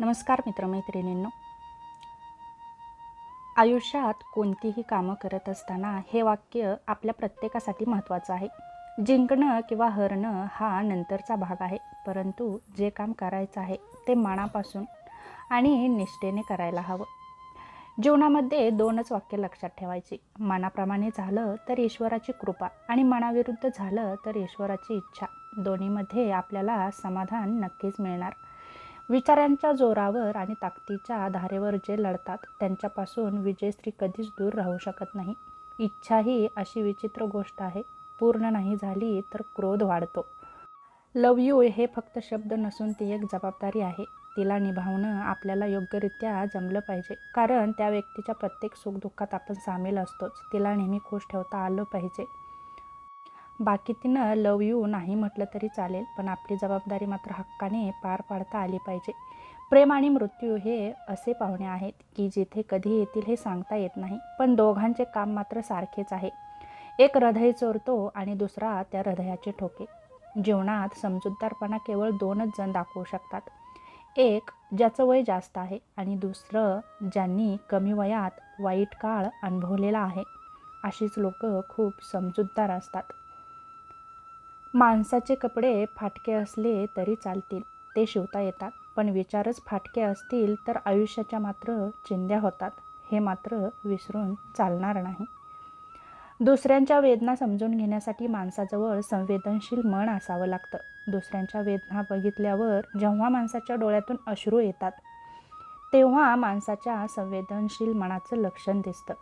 नमस्कार मित्रमैत्रिणींनो. आयुष्यात कोणतीही कामं करत असताना हे वाक्य आपल्या प्रत्येकासाठी महत्त्वाचं आहे. जिंकणं किंवा हरणं हा नंतरचा भाग आहे परंतु जे काम करायचं आहे ते मनापासून आणि निष्ठेने करायला हवं. जीवनामध्ये दोनच वाक्य लक्षात ठेवायची. मनाप्रमाणे झालं तर ईश्वराची कृपा आणि मनाविरुद्ध झालं तर ईश्वराची इच्छा. दोन्हीमध्ये आपल्याला समाधान नक्कीच मिळणार. विचारांच्या जोरावर आणि ताकदीच्या धारेवर जे लढतात त्यांच्यापासून विजयश्री कधीच दूर राहू शकत नाही. इच्छा ही अशी विचित्र गोष्ट आहे पूर्ण नाही झाली तर क्रोध वाढतो. लव यू हे फक्त शब्द नसून ती एक जबाबदारी आहे. तिला निभावणं आपल्याला योग्यरित्या जमलं पाहिजे. कारण त्या व्यक्तीच्या प्रत्येक सुखदुःखात आपण सामील असतोच. तिला नेहमी खुश ठेवता आलं पाहिजे. बाकी तिनं लव यू नाही म्हटलं तरी चालेल पण आपली जबाबदारी मात्र हक्काने पार पाडता आली पाहिजे. प्रेम आणि मृत्यू हे असे पाहुणे आहेत की जिथे कधी येतील हे सांगता येत नाही पण दोघांचे काम मात्र सारखेच आहे. एक हृदय चोरतो आणि दुसरा त्या हृदयाचे ठोके. जीवनात समजूतदारपणा केवळ दोनच जण दाखवू शकतात. एक ज्याचं वय जास्त आहे आणि दुसरं ज्यांनी कमी वयात वाईट काळ अनुभवलेला आहे. अशीच लोक खूप समजूतदार असतात. माणसाचे कपडे फाटके असले तरी चालतील ते शिवता येतात. पण विचारच फाटके असतील तर आयुष्याच्या मात्र चिंध्या होतात हे मात्र विसरून चालणार नाही. दुसऱ्यांच्या वेदना समजून घेण्यासाठी माणसाजवळ संवेदनशील मन असावं लागतं. दुसऱ्यांच्या वेदना बघितल्यावर जेव्हा माणसाच्या डोळ्यातून अश्रू येतात तेव्हा माणसाच्या संवेदनशील मनाचं लक्षण दिसतं.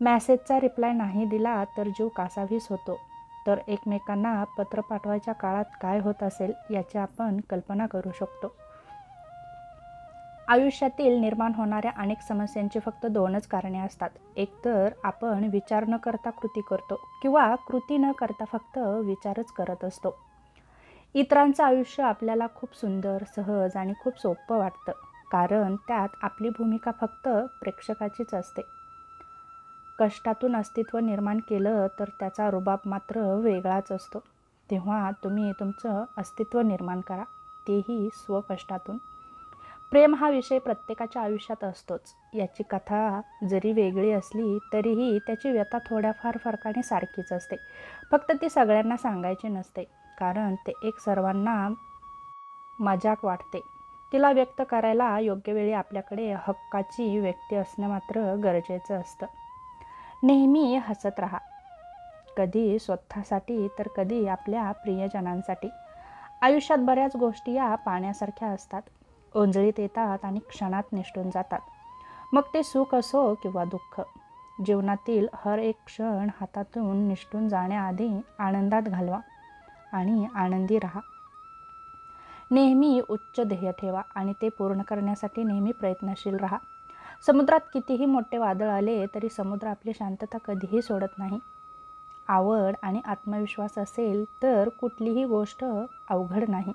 मॅसेजचा रिप्लाय नाही दिला तर जीव कासावीस होतो. तर एकमेकांना पत्र पाठवायच्या काळात काय होत असेल याची आपण कल्पना करू शकतो. आयुष्यातील निर्माण होणाऱ्या अनेक समस्यांची फक्त दोनच कारणे असतात. एक तर आपण विचार न करता कृती करतो किंवा कृती न करता फक्त विचारच करत असतो. इतरांचं आयुष्य आपल्याला खूप सुंदर सहज आणि खूप सोपं वाटतं. कारण त्यात आपली भूमिका फक्त प्रेक्षकाचीच असते. कष्टातून अस्तित्व निर्माण केलं तर त्याचा रुबाब मात्र वेगळाच असतो. तेव्हा तुम्ही तुमचं अस्तित्व निर्माण करा. तेही स्वकष्टातून. प्रेम हा विषय प्रत्येकाच्या आयुष्यात असतोच. याची कथा जरी वेगळी असली तरीही त्याची व्यथा थोड्याफार फरकाने सारखीच असते. फक्त ती सगळ्यांना सांगायची नसते कारण ते एक सर्वांना मजाक वाटते. तिला व्यक्त करायला योग्य वेळी आपल्याकडे हक्काची व्यक्ती असणं मात्र गरजेचं असतं. नेहमी हसत राहा. कधी स्वतःसाठी तर कधी आपल्या प्रियजनांसाठी. आयुष्यात बऱ्याच गोष्टी या पाण्यासारख्या असतात. ओंजळीत येतात आणि क्षणात निष्ठून जातात. मग ते सुख असो किंवा दुःख जीवनातील हर एक क्षण हातातून निष्ठून जाण्याआधी आनंदात घालवा आणि आनंदी राहा. नेहमी उच्च ध्येय ठेवा आणि ते पूर्ण करण्यासाठी नेहमी प्रयत्नशील राहा. समुद्रात कितीही मोठे वादळ आले तरी समुद्र आपली शांतता कधीही सोडत नाही. आवड आणि आत्मविश्वास असेल तर कुठलीही गोष्ट अवघड नाही.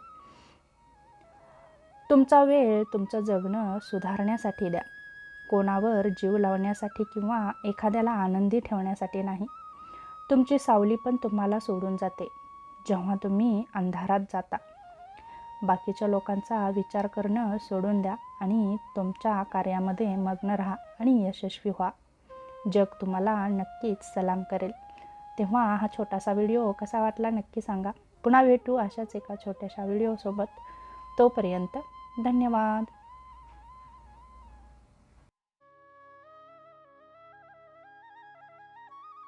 तुमचा वेळ तुमचं जगणं सुधारण्यासाठी द्या. कोणावर जीव लावण्यासाठी किंवा एखाद्याला आनंदी ठेवण्यासाठी नाही. तुमची सावली पण तुम्हाला सोडून जाते. जेव्हा तुम्ही अंधारात जाता. बाकीच्या लोकांचा विचार करणं सोडून द्या आणि तुमच्या कार्यामध्ये मग्न राहा आणि यशस्वी व्हा. जग तुम्हाला नक्कीच सलाम करेल. तेव्हा हा छोटासा व्हिडिओ कसा वाटला नक्की सांगा. पुन्हा भेटू अशाच एका छोट्याशा व्हिडिओसोबत. तोपर्यंत धन्यवाद.